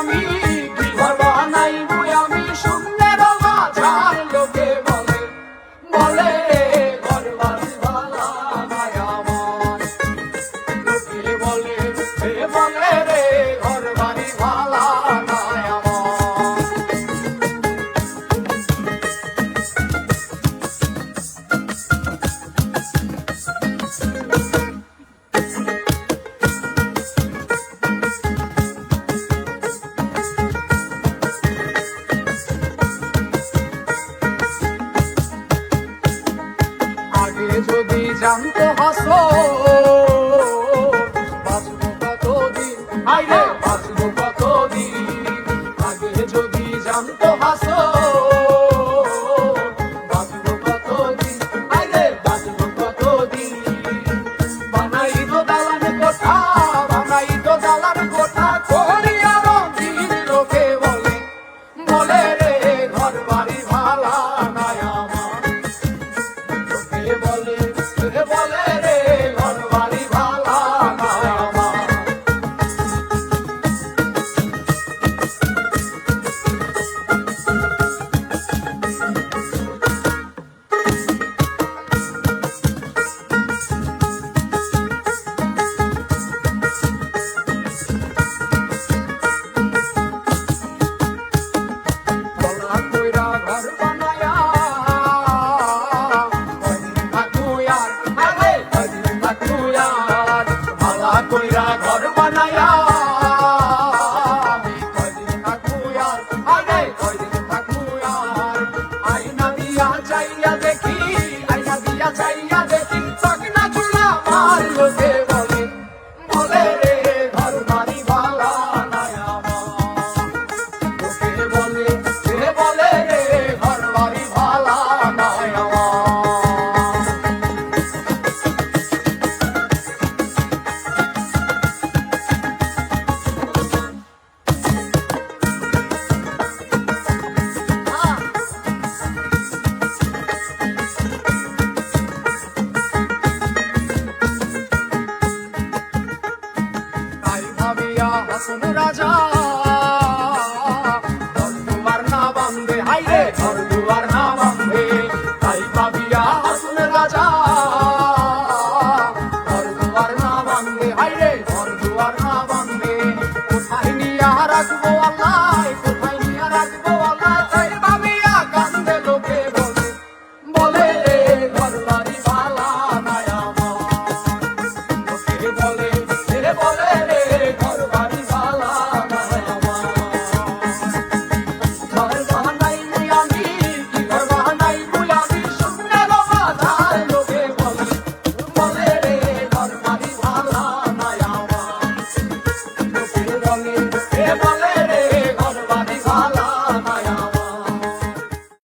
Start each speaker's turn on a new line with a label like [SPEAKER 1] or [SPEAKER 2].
[SPEAKER 1] Come on. শান্ত হাস। বাঁচবো কতদিন? আইরে! বাঁচবো কতদিন? যদি জানতো হাস। বাঁচবো কতদিন? আইরে! বাঁচবো কতদিন? বানাই তো দালান কোঠা বানাই তো দালান কোঠা বলে বলে রে ঘর বাড়ি ভালা নাই বলে মাসুম রাজা। তোমার না বান্ধে হাইরে। ঘর দুয়ার না বান্ধে তাই পাবিয়া হাসুন রাজা। ঘর দুয়ার না বান্ধে হাইরে। ঘর দুয়ার না বান্ধে Come on.